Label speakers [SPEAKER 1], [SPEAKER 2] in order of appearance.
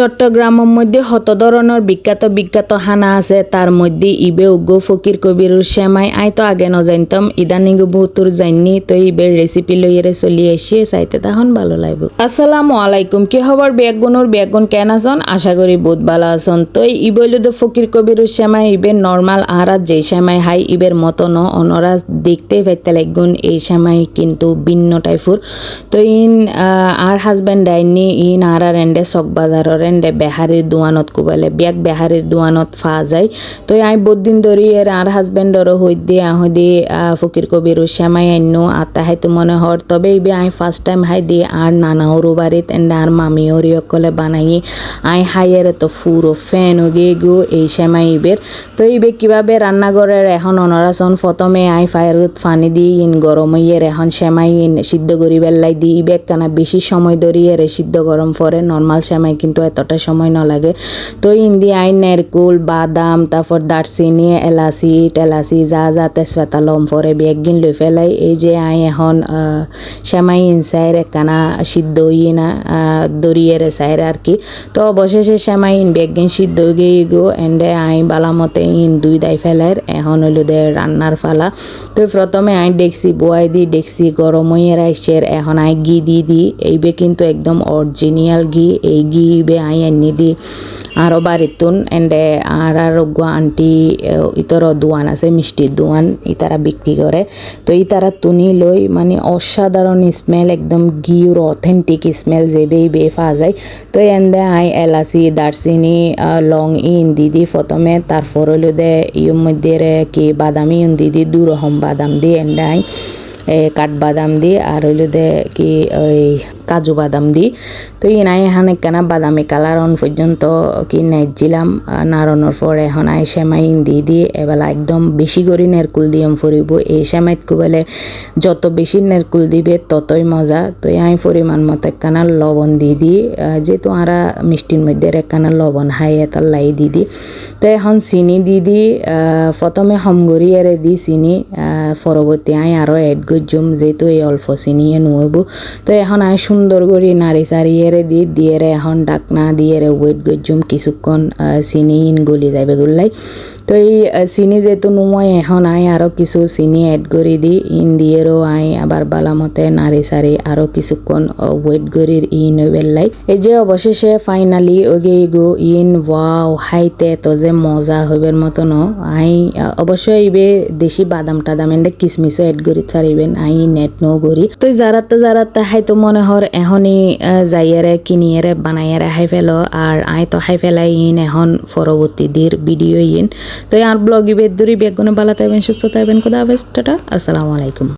[SPEAKER 1] চট্টগ্রামের মধ্যে হত ধরনের বিখ্যাত বিখ্যাত হানা আছে। তার মধ্যে ইবে উগ্র ফকির কবিরুর শ্যামাই আই তো আগে ন জানতাম ইদানিং বহুতর জাননি তো ইবের রেসিপি লইয়েরে চলি আসি চাইতে তখন ভালো লাগবে আসসালামু আলাইকুম, কি খবর বেগুনুর বেগুন কেন আছেন? আশা করি বহুত ভালো আছেন। তো ইবইল তো ফকির কবিরুর শ্যামাই ইবের নর্মাল আহারাত যে শ্যামাই হাই ইবের মতো ন অনরা দেখতে পাইতে লাগুন এই শ্যামাই কিন্তু ভিন্ন টাইফুর তো ইন আর হাজবেন্ড ডাইনি ইন আর আর এন্ডে চক এন্ডে বেহারির দোয়ানত কুবালে, বিয়াক বেহারির দোয়ানত ফা যায়। তো আই বহুদিন ধরি এর আর হাজবেন্ডরও হই দিয়ে আহ দিয়ে ফকির কবির শ্যামাই আইন আত্মা হাইতো মনে হর তবে ইবে আই ফার্স্ট টাইম হাই দিয়ে আর নানা ওরু বাড়িত এন্ডে আর মামি ওরি অকলে বানাই। আই হাইয়ের তো ফুরো ফ্যান ওগে গো, এই শ্যামাই ইবের তো ইবে কীভাবে রান্নাঘরের এখন অনরাসন প্রথমে আই ফায়ারত ফানি দি ইন গরম ইয়ের এখন শ্যামাই ইন, সিদ্ধ করি বেল্লাই দি। ইবে কানা বেশি সময় ধরি এর সিদ্ধ গরম পরে নর্মাল শ্যামাই কিন্তু এতটা সময় না লাগে। তো ইন্দি আই নেরকুল, বাদাম, তারপর দারচিনি এলাচি টেলাচি যা যা, তেজপাতা লম পরে বেগিন লৈ পেলাই এই যে আই এখন শ্যামাই ইনসাইর একখানা সিদ্ধ ইয়ে না দরিয়ের সাইর আর কি। তো অবশেষে শ্যামাই ইন বেগিন সিদ্ধ হয়ে গিয়ে গো এন্ডে আই বালামতে ইন দুই দাই ফেলাইর এখন হইল দে রান্নার ফালা। তো প্রথমে আই ডেকসি বোয়াই দি, ডেকসি গরম হয়ে রাইসের এখন আই ঘি দি দি, এইবে কিন্তু একদম অরিজিনাল ঘি, এই ঘি ইবে আনি দি আরও বাড়িতুন এন্ডে আর আর আন্টি ইতর দোয়ান আছে মিষ্টির দোয়ান ইতারা বিক্রি করে তো ইতারা তুনি লই মানে অসাধারণ স্মেল একদম ঘিউর অথেন্টিক স্মেল যে বে পাওয়া যায় তো এন্দে আই এলাচি দারচিনি লং ইন দিদি প্রথমে তারপর হইল দে ইয়ের মধ্যে কি বাদামি ইন দিদি দুরহম বাদাম দি এন্ডে আই কাঠবাদাম দি, আর হইল দে কি ওই কাজু বাদাম দি। তো ই নাই এখন একখানা বাদামি কালার অন পর্যন্ত কি নাইছিলাম নাড়ানোর পর এখন আই সেমাই দি দি, এবেলা একদম বেশি করে নেরকুল দিয়াম ফুরিব। এই সেমাইত বলে যত বেশি নেরকুল দিবে ততই মজা। তো আই পরিমাণ মতো একখানা লবণ দি দি যেহেতু আরা মিষ্টির মধ্যে একখানা লবণ হাই এত লাই দি দি। তো এখন চিনি দি দি প্রথমে সমগরি এরে দি চিনি পরবর্তী আই আরও এড করছুম যেহেতু এই অল্প চিনি নইব তো এখন আই সুন্দর করে নাড়ি চাড়ি এরে দি দিয়ে এখন ডাকনা দিয়ে ওয়েট করছুম কিছুক্ষণ চিনি ইন গলি যাবে গুলাই তো এই চিনি যেহেতু নুময় এখন আই আরও কিছু চিনি এড করে দি, ইন দিয়েরও আই আবার বালামতে নাড়ি চাড়ি আরও কিছুক্ষণ ওয়েট করি ইন বেল্লাই। এই যে অবশেষে ফাইনালি ওগে গো ইন ওয়াও হাইতে, তো যে মজা হইবের মতো ন আই অবশ্যই ইবে দেশি বাদাম টাদাম এন্ডে কিসমিসও এড করি পারিবেন আই নেট নো করি তো যারা তো যারা তাহাই তো মনে হর এখনই যাইয়ারে কিনিয়ারে বানাইয়ারে হাই ফেল আর আই তো হাই ফেলাই ইন এখন পরবর্তী দির ভিডিও ইন। তো আর ব্লগি বেদুরি দূরি বেগুনে বালা তাইবেন সুস্থ থাকবেন কোদা হাফেজ, টাটা, আসসালামু আলাইকুম।